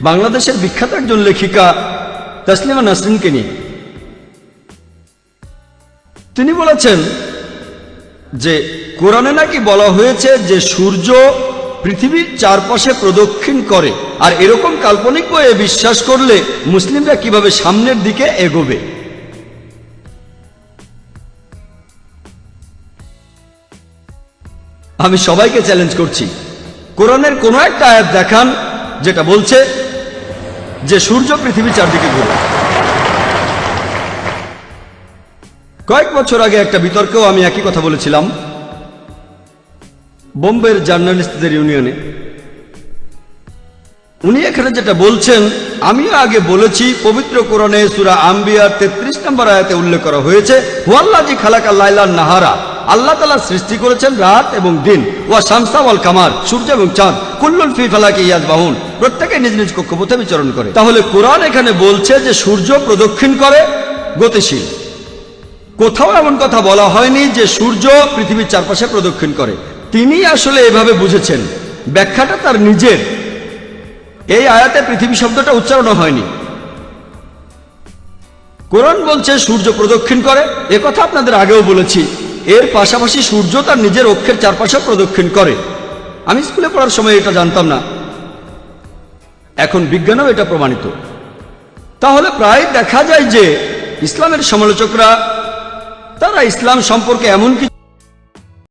বাংলাদেশের বিখ্যাত একজন লেখিকা তাসলিমা নাসরিনকে নিয়ে। তিনি বলেছেন যে, কোরআনে নাকি বলা হয়েছে যে, সূর্য পৃথিবীর চারপাশে প্রদক্ষিণ করে। আর এরকম কাল্পনিক বইয়ে বিশ্বাস করলে মুসলিমরা কীভাবে সামনের দিকে এগোবে? আমি সবাইকে চ্যালেঞ্জ করছি। কোরআনের কোনো একটা আয়াত দেখান যেটা বলছে যে সূর্য পৃথিবীর চারদিকে ঘুরে। কয়েক বছর আগে একটা বিতর্কেও আমি একই কথা বলেছিলাম বোম্বের জার্নালিস্টদের ইউনিয়নে। উনি এখানে যেটা বলছেন আমিও আগে বলেছি, পবিত্র কোরআনে সুরা আম্বিয়ার তেত্রিশ নম্বর আয়াতে উল্লেখ করা হয়েছে ওয়াল্লাজি খালাকা লাইলান নাহারা। আল্লাহ তালা সৃষ্টি করেছেন রাত এবং দিন। ওয়া শামসা ওয়াল কামার, সূর্য এবং চাঁদ কুল্লুল ফি ফালাকি ইয়াজ বাহুন প্রত্যেকে নিজ নিজ কক্ষপথে বিচরণ করে। তাহলে কোরআন এখানে বলছে যে সূর্য প্রদক্ষিণ করে গতিশীল। কোথাও এমন কথা বলা হয়নি যে সূর্য পৃথিবীর চারপাশে প্রদক্ষিণ করে। তিনি আসলে এভাবে বুঝেছেন। ব্যাখ্যাটা তার নিজের। এই আয়াতে পৃথিবী শব্দটা উচ্চারণ হয়নি। কোরআন বলছে সূর্য প্রদক্ষিণ করে। কথা আপনাদের আগেও বলেছি। এর পাশাপাশি সূর্য তার নিজের অক্ষের চারপাশে প্রদক্ষিণ করে। আমি স্কুলে পড়ার সময় এটা জানতাম না। এখন বিজ্ঞানও এটা প্রমাণিত। তাহলে প্রায় দেখা যায় যে ইসলামের সমালোচকরা, তারা ইসলাম সম্পর্কে এমন কিছু